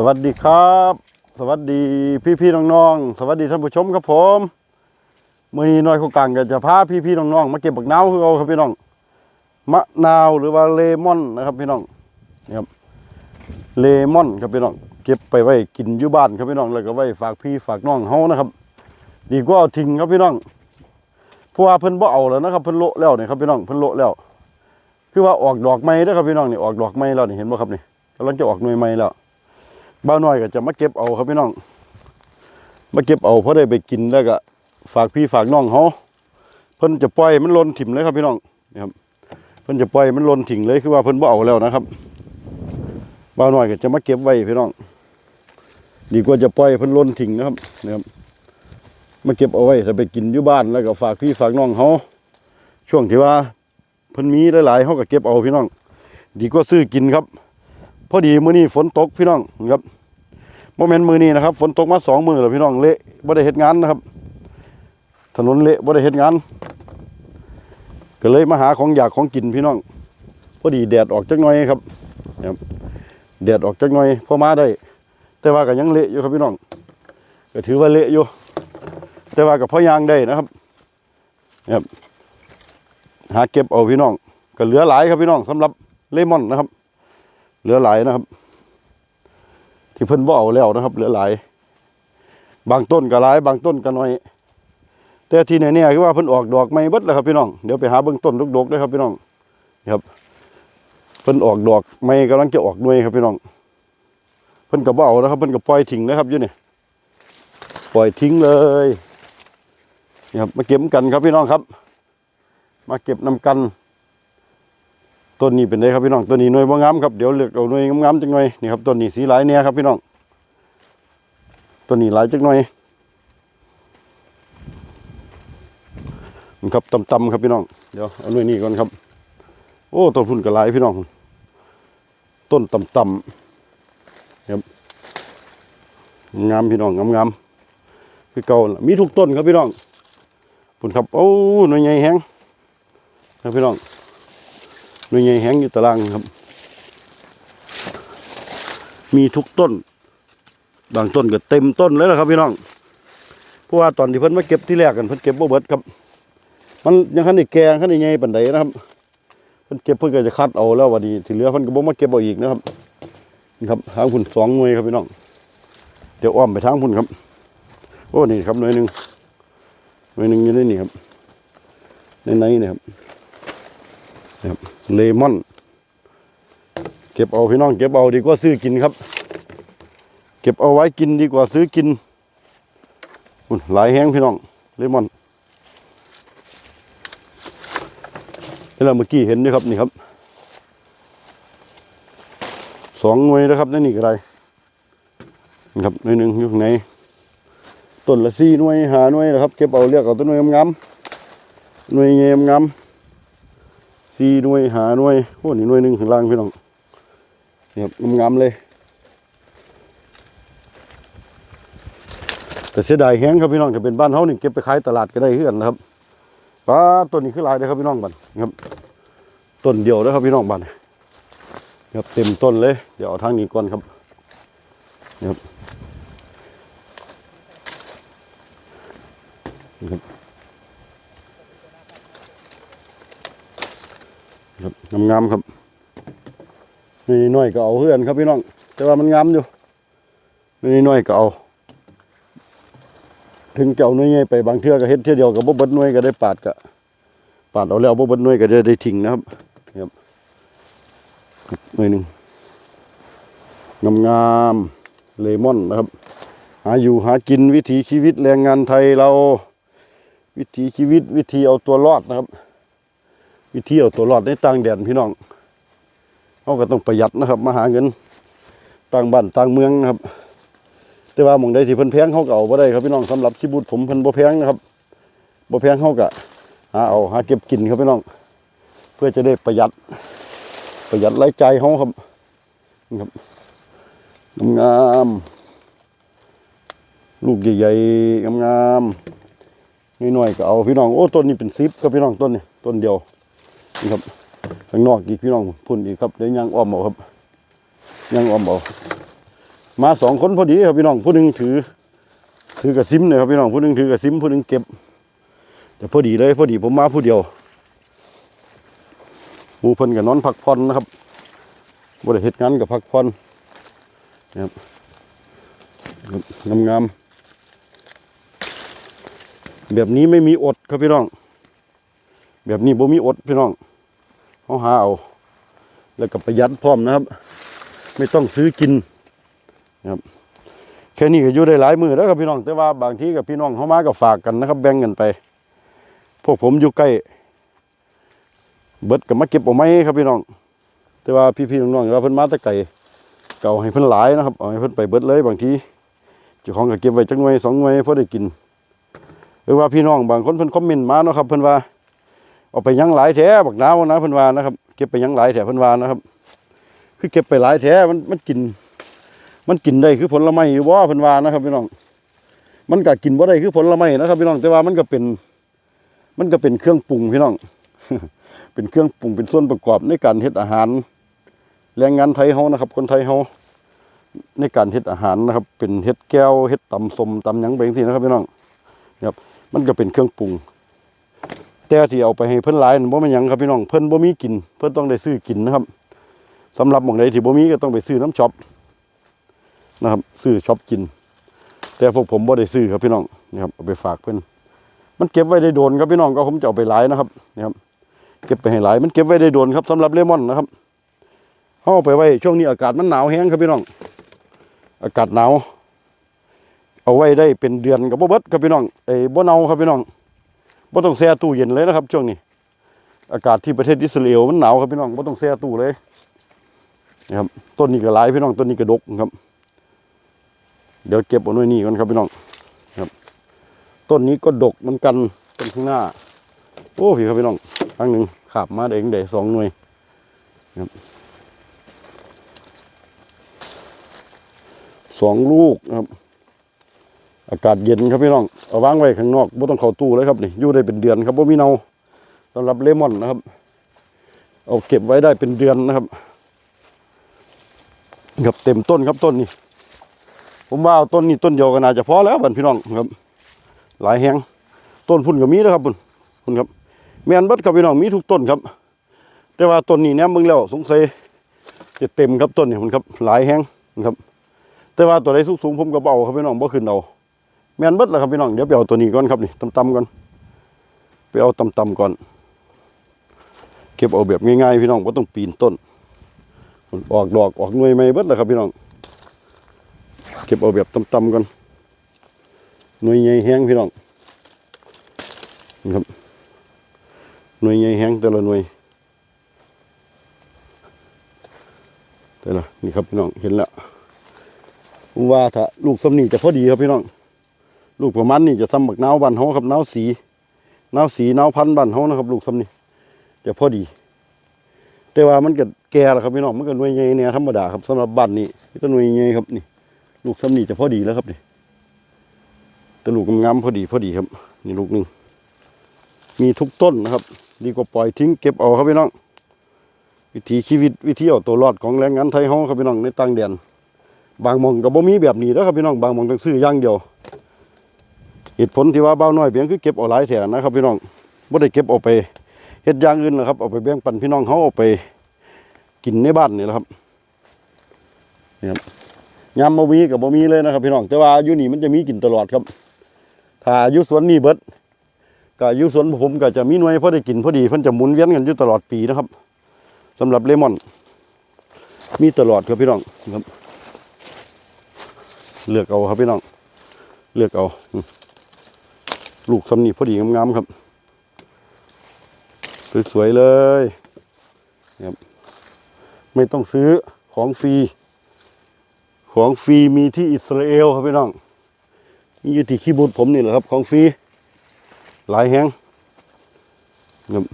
สวัสดีครับ สวัสดีพี่พี่ๆน้องๆสวัสดีท่านผู้ชมครับผมมือนี้น้อยเขากลางก็จะพาพี่พี่ๆน้องๆมาเก็บบักนาวคือเอาครับพี่น้องมะนาวหรือว่าเลมอนนะครับพี่น้องนี่ครับเลมอนครับพี่น้องเก็บไปไว้กินอยู่บ้านครับพี่น้องแล้วก็ไว้ฝากพี่ฝากน้องเฮานะครับ ดีกว่าเอาทิ้งครับพี่น้องเพราะว่าเพิ่นบ่เอาแล้วนะครับเพิ่นโละแล้วนี่ครับพี่น้องเพิ่นโละแล้ว คือว่าออกดอกใหม่เด้อครับพี่น้องนี่ออกดอกใหม่แล้วนี่เห็นบ่ครับนี่กำลังจะออกหน่วยใหม่แล้ว บ้าน้อยก็จะมาเก็บเอาครับพี่น้อง มาเก็บเอาเพราะได้ไปกินแล้วก็ฝากพี่ฝากน้องเขาเพิ่นจะปล่อยมันล่นถิ่มเลยครับพี่น้องนี่ครับเพิ่นจะปล่อยมันล่นถิ่งเลยคือว่าเพิ่นบ่เอาแล้วนะครับบ้าน้อยก็จะมาเก็บไว้พี่น้องดีกว่าจะปล่อยเพิ่นล่นถิ่งนะครับนะครับมาเก็บเอาไว้ถ้าไปกินอยู่บ้านแล้วก็ฝากพี่ฝากน้องเขาช่วงที่ว่าเพิ่นมีหลายๆเขาก็เก็บเอาพี่น้อง ดีกว่าซื้อกินครับ พอดีมื้อนี้ฝนตกพี่น้องครับโมเมนต์มื้อนี้นะครับฝนตกมาสองมือแล้วพี่น้องเละบ่ได้เฮ็ดงานนะครับ ถนนเละบ่ได้เฮ็ดงาน ก็เลยมาหาของอยากของกินพี่น้อง พอดีแดดออกจักหน่อยครับครับแดดออกจักหน่อยพอมาได้ แต่ว่าก็ยังเละอยู่ครับพี่น้องก็ถือว่าเละอยู่ แต่ว่ากับพ่อยางได้นะครับครับหาเก็บเอาพี่น้องก็เหลือหลายครับพี่น้องสำหรับเลมอนนะครับ เหลือหลายนะครับ ที่เพิ่นบ่เอาแล้วนะครับ เหลือหลาย บางต้นก็หลาย บางต้นก็น้อย แต่ที่แน่ๆคือว่าเพิ่นออกดอกไม่เบิดแล้วครับพี่น้องเดี๋ยวไปหาเบิ่งต้นดกๆด้วยครับพี่น้องนี่ครับเพิ่นออกดอกไม่กำลังจะออกหน่วยครับพี่น้องเพิ่นก็บ่เอาแล้วครับเพิ่นก็ปล่อยทิ้งนะครับอยู่นี่ปล่อยทิ้งเลยนี่ครับมาเก็บกันครับพี่น้องครับ มาเก็บนำกัน ต้นนี้เป็นไงครับพี่น้องต้นนี้หน่วยบ่งามครับเดี๋ยวเลือกเอาหน่วยงามๆจังหน่อยนี่ครับต้นนี้สีหลายเนี่ยครับพี่น้องต้นนี้หลายจังหน่อยนี่ครับต่ำๆครับพี่น้องเดี๋ยวเอาหน่วยนี้ก่อนครับ โอ้ต้นพุ่นก็หลายพี่น้อง ต้นต่ำๆครับงามพี่น้องงามๆคือเก่ามีทุกต้นครับพี่น้องพุ่นครับโอ้หน่วยใหญ่แฮงครับพี่น้อง หน่วยใหญ่แห้งอยู่ตารางครับ มีทุกต้น บางต้นก็เต็มต้นเลยนะครับพี่น้องเพราะว่าตอนที่เพิ่นมาเก็บที่แรกกันเพิ่นเก็บบ่เบิดครับ มันยังคันได้แก่คันได้ใหญ่ปานใดนะครับเพิ่นเก็บเพิ่นก็จะคัดเอาแล้ววันนี้ที่เหลือเพิ่นก็บ่มาเก็บเอาอีกนะครับนี่ครับทางพุ่นสองหน่วยครับพี่น้องเดี๋ยวอ้อมไปทางพุ่นครับ โอ้นี่ครับหน่วยหนึงหน่วยหนึงอยู่ในนี่ครับในในนี่ครับครับ เลมอน เก็บเอาพี่น้อง เก็บเอาดีกว่าซื้อกินครับ เก็บเอาไว้กินดีกว่าซื้อกินอุ่นหลายแห้งพี่น้อง เลมอนนี่เราเมื่อกี้เห็นด้วยครับนี่ครับสองหน่วยนะครับนั่นนี่ก็ได้นี่ครับหน่วยหนึ่งอยู่ข้างในต้นละสี่หน่วยหาหน่วยนะครับ เก็บเอาเลือกเอาต้นหน่วยงามหน่วยเงมงาม สี่หน่วยหาหน่วยโอ้นี่หน่วยหนึ่งข้างล่างพี่น้องเนี่ครับงามๆเลยแต่เสียดายแห้งครับพี่น้องจะเป็นบ้านเฮานี่เก็บไปขายตลาดก็ได้เฮือนนะครับป้าต้นนี้คือลายเลยครับพี่น้องบันครับต้นเดียวนะครับพี่น้องบันครับเต็มต้นเลย เดี๋ยวเอาทางนี้ก่อนครับครับ ครับงามๆครับนี่น้อยก็เอาเพื่อนครับพี่น้อง แต่ว่ามันงามอยู่นี่น้อยก็เอาถึงเจ้าน่วยใหญ่ไปบางเทื่อก็เฮ็ดเทื่อเดียวกับบ่เบิดน่วยก็ได้ปาดก็ปาดเอาแล้วบ่เบิดน่วยก็จะได้ทิ้งนะครับครับน่วยหนึ่งงามๆเลมอนนะครับ หาอยู่หากินวิถีชีวิตแรงงานไทยเรา วิถีชีวิตวิธีเอาตัวรอดนะครับ วิธีเอาตัวรอดในต่างแดนพี่น้องเขาก็ต้องประหยัดนะครับมาหาเงินต่างบ้านต่างเมืองนะครับ แต่ว่าหมองใดที่เพิ่นแพงเขาก็เอาบ่ได้ครับพี่น้องสำหรับชีบุตรผมเพิ่นบ่แพงนะครับบ่แพงเขาก็หาเอาหาเก็บกินครับพี่น้อง เพื่อจะได้ประหยัด ประหยัดรายจ่ายเขาครับนี่ครับงามลูกใหญ่ๆงามๆน้อยๆก็เอาพี่น้องโอ้ต้นนี้เป็นซิปครับพี่น้องต้นนี้ต้นเดียว นี่ครับข้างนอกอีกพี่น้องพุ่นอีกครับเดี๋ยวยางอ้อมเอาครับยางอ้อมเอามาสองคนพอดีครับพี่น้องผู้หนึ่งถือ ถือกระซิมเนี่ยครับพี่น้องผู้หนึ่งถือกระซิมผู้หนึ่งเก็บแต่พอดีเลยพอดีผมมาผู้เดียวมูเพิ่นกับนอนพักผ่อนนะครับบริเหตุงานกับพักผ่อนนะครับงามงามๆแบบนี้ไม่มีอดครับพี่น้อง แบบนี้บ่มีอดพี่น้อง เขาหาเอา แล้วก็ประหยัดพร้อมนะครับ ไม่ต้องซื้อกินนะครับแค่นี้ก็อยู่ได้หลายมือแล้วครับพี่น้อง แต่ว่าบางทีกับพี่น้องเขามาก็ฝากกันนะครับ แบ่งกันไป พวกผมอยู่ใกล้เบิดก็มาเก็บเอาไม้ครับพี่น้อง แต่ว่าพี่ๆน้องๆเราเพิ่นมาตะไก่เก่าให้เพิ่นหลายนะครับเอาให้เพิ่นไปเบิดเลยบางทีเจ้าของก็เก็บไว้จักหน่วยสองหน่วยพอได้กินหรือว่าพี่น้องบางคนเพิ่นคอมเมนต์มาเนาะครับเพิ่นว่า เอาไปยังหลายแท้บักนาวนะเพิ่นว่านะครับ เก็บไปยังหลายแท้เพิ่นว่านะครับ คือเก็บไปหลายแท้มันมันกิน มันกินได้คือผลไม้อยู่บ่เพิ่นว่านะครับพี่น้อง มันก็กินบ่ได้คือผลไม้นะครับพี่น้องแต่ว่ามันก็เป็น มันก็เป็นเครื่องปรุงพี่น้อง เป็นเครื่องปรุงเป็นส่วนประกอบในการเฮ็ดอาหาร แรงงานไทยเฮานะครับ คนไทยเฮาในการเฮ็ดอาหารนะครับ เป็นเฮ็ดแก้วเฮ็ดตำสมตำหยังไปจังซี่นะครับพี่น้องครับ มันก็เป็นเครื่องปรุง แต่ที่เอาไปให้เพิ่นหลายนั่นบ่แม่นหยังครับพี่น้องเพิ่นบ่มีกิน เพิ่นต้องได้ซื้อกินนะครับสำหรับหม่องใดที่บ่มีก็ต้องไปซื้อน้ำช็อปนะครับ ซื้อช็อปกิน แต่พวกผมบ่ได้ซื้อครับพี่น้องนะครับเอาไปฝากเพิ่นมันเก็บไว้ได้โดนครับพี่น้องก็ผมจะเอาไปหลายนะครับนะครับ เก็บไปให้หลายมันเก็บไว้ได้โดนครับสำหรับเลมอนนะครับห่อาไปไว้ช่วงนี้อากาศมันหนาวแห้งครับพี่น้อง อากาศหนาว เอาไว้ได้เป็นเดือนกับบ่เบิดครับพี่น้องไอ้บ่เนาครับพี่น้อง บ่ต้องแช่ตู้เย็นเลยนะครับ ช่วงนี้ อากาศที่ประเทศอิสราเอลมันหนาวครับพี่น้องบ่ต้องแช่ตู้เลยนะครับต้นนี้ก็หลายพี่น้องต้นนี้ก็ดกครับ เดี๋ยวเก็บเอาหน่วยนี้ก่อนครับพี่น้องครับ ต้นนี้ก็ดกเหมือนกันต้นข้างหน้า โอ้พี่ครับพี่น้องครั้งหนึ่งขับมาเด้งได้สองหน่วยครับสองลูกครับ อากาศเย็นครับพี่น้องเอาวางไว้ข้างนอกไม่ต้องเข้าตู้เลยครับนี่อยู่ได้เป็นเดือนครับว่ามีเนาสำหรับเลมอนนะครับ เอาเก็บไว้ได้เป็นเดือนนะครับครับเต็มต้นครับต้นนี้ ผมว่าเอาต้นนี้ต้นเดียวก็น่าจะพอแล้วบันพี่น้องครับ หลายแหงต้นพุ่นก็มีนะครับพุ่นพุ่นครับแมนบิดครับพี่น้องมีทุกต้นครับ แต่ว่าต้นนี้เนี่ยมึงแล้วสงสัยจะเต็มครับต้นนี่มันครับ หลายแหงนะครับ แต่ว่าตัวใดสูงๆผมก็เบเอาครับพี่น้องบ่ขึ้นเอา แมนเบิดแล้วครับพี่น้องเดี๋ยวไปเอาตัวนี้ก่อนครับนี่ต่ำๆก่อนไปเอาต่ำๆก่อน เก็บเอาแบบง่ายๆพี่น้องบ่าต้องปีนต้นมันออกดอกออกหน่วยใหม่เบิดแล้วครับพี่น้อง เก็บเอาแบบต่ำๆก่อนหน่วยใหญ่แห้งพี่น้องนะครับหน่วยใหญ่แห้งแต่ละหน่วยแต่ละนี่ครับพี่น้องเห็นแล้วว่าถ้าลูกสำนีจะพอดีครับพี่น้อง ลูกประมาณนี้จะทำบักเนาบันเฮาครับเนาสีเนาสีเนาพันบันเฮานะครับ ลูกสำนีจะพอดี แต่ว่ามันก็แก่แล้วครับพี่น้องมันก็หน่วยใหญ่เนี่ยธรรมดาครับสำหรับบ้านนี่ต้นหน่วยใหญ่ครับนี่ ลูกสำนีจะพอดีแล้วครับนี่แต่ลูกงามพอดีพอดีครับ นี่ลูกหนึ่งมีทุกต้นนะครับ ดีกว่าปล่อยทิ้งเก็บเอาครับพี่น้อง วิถีชีวิตวิถีเอาตัวรอดของแรงงานไทยเฮาครับพี่น้องในต่างแดนบางมองก็บ่มีแบบนี้แล้วครับพี่น้องบางมองต้องซื้อย่างเดียว เหตุผลที่ว่าเบ้าน้อยเพียงคือเก็บเอาหลายแถนะครับ พี่น้องบ่ได้เก็บเอาไปเฮ็ดอย่างอื่นหรอกครับเอาไปแบ่งปันพี่น้องเฮาเอาไปกินในบ้านนี่แหละครับนี่ครับยามบ่มีก็บ่มีเลยนะครับ พี่น้องแต่ว่าอยู่นี่มันจะมีกินตลอดครับ ถ้าอยู่สวนนี่เบิดก็อยู่สวนผมก็จะมีหน่วยพอได้กินพอดีเพิ่นจะหมุนเวียนกันอยู่ตลอดปีนะครับสำหรับเลมอน มีตลอดครับพี่น้องครับ เลือกเอาครับพี่น้อง เลือกเอาอื ลูกสำนีพอดีงามๆครับ สวยๆเลยครับไม่ต้องซื้อของฟรี ของฟรีมีที่อิสราเอลครับพี่น้องมีอยู่ที่คีบูดผมนี่แหละครับ ของฟรี หลายแห้งครับ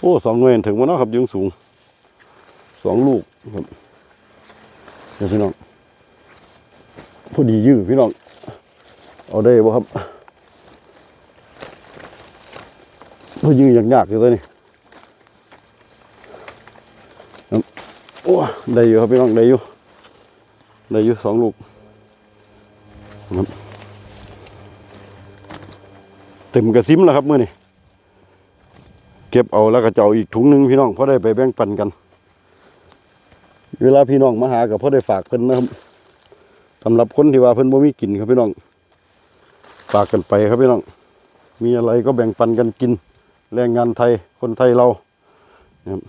โอ้สองหน่วยถึงวันเนาะครับยิงสูงสองลูกครับเดี๋ยวพี่น้องพอดียื้อพี่น้อง เอาได้บ่ครับ พอยื้อยากๆอยู่ตัวนี้โอ้ได้อยู่ครับพี่น้องได้อยู่ได้อยู่สองลูกครับเต็มกระซิมแล้วครับเมื้อนี้เก็บเอาแล้วก็จะเอาอีกถุงหนึงพี่น้องเพราะได้ไปแบ่งปันกัน เวลาพี่น้องมาหากับพ่อได้ฝากเพิ่นนะครับสำหรับคนที่ว่าเพิ่นบ่มีกินครับพี่น้องฝากกันไปครับพี่น้องมีอะไรก็แบ่งปันกันกิน แรงงานไทยคนไทยเราเนะครับ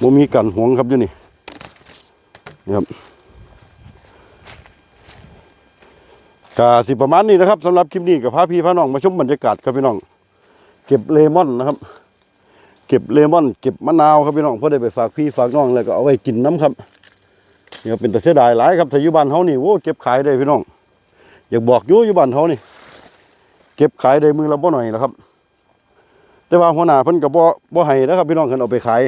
บ่มีกันหวงครับอยู่นี่นะครับกาสิประมาณนี้นะครับสำหรับคลิปนี้กับพาพี่พาน้องมาชมบรรยากาศครับพี่น้อง เก็บเลมอนนะครับ เก็บเลมอน เก็บมะนาวครับพี่น้องเพื่อได้ไปฝากพี่ฝากน้องแล้วก็เอาไว้กินน้ำครับนี่ก็เป็นแต่เสียดายหลายครับถ้าอยู่บ้านเฮานี่โว้เก็บขายได้พี่น้อง อยากบอกอยู่อยู่บ้านเฮานี่ เก็บขายได้มือละบ่หน่อยแล้วครับ แต่ว่าหัวหน้าเพิ่นก็บ่บ่ให้นะครับพี่น้องเพิ่นเอาไปขาย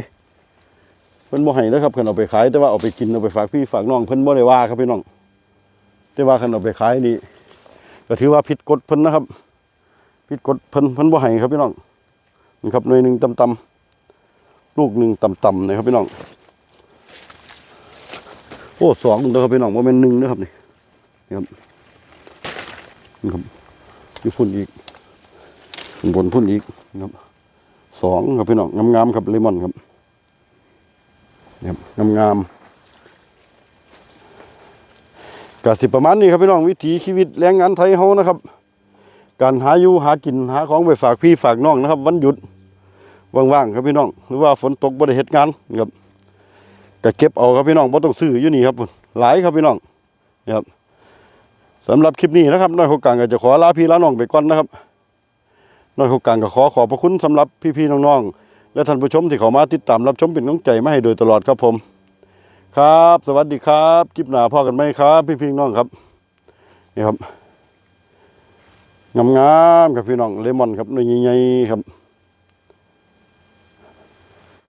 เพิ่นบ่ให้นะครับเพิ่นเอาไปขาย แต่ว่าเอาไปกินเอาไปฝากพี่ฝากน้องเพิ่นบ่ได้ว่าครับพี่น้องแต่ว่าเพิ่นเอาไปขายนี่ก็ถือว่าผิดกฎเพิ่นนะครับผิดกฎเพิ่นเพิ่นบ่ให้ครับพี่น้องนี่ครับหน่วยหนึงต่ำๆลูกหนึ่งต่ำๆนะครับพี่น้องโอ้สองเด้อครับพี่น้องบ่แม่นหนึ่งเด้อครับนี่นี่ครับนี่ครับมีพุ่นอีกบนพุ่นอีกนะครับ สองครับพี่น้องงามๆครับเลมอนครับครับงามๆกสิประมาณนี้ครับพี่น้องวิถีชีวิตแรงงานไทยเฮานะครับ การหาอยู่หากินหาของไปฝากพี่ฝากน้องนะครับ วันหยุดว่างๆครับพี่น้อง หรือว่าฝนตกบ่ได้เฮ็ดงานครับก็เก็บเอาครับพี่น้องบ่ต้องซื้ออยู่นี่ครับหลายครับพี่น้องครับสำหรับคลิปนี้นะครับน้อยโคกลางก็จะขอลาพี่ลาน้องไปก่อนนะครับ น้อยโคกางก็ขอขอบพระคุณสำหรับพี่ๆน้องๆ และท่านผู้ชมที่เข้ามาติดตามรับชมเป็นกำลังใจมาให้โดยตลอดครับผม ครับ สวัสดีครับคลิปหน้าพ่อกันไหมครับ พี่ๆน้องครับนี่ครับงามๆครับพี่น้องเลมอนครับหน่วยใหญ่ๆครับ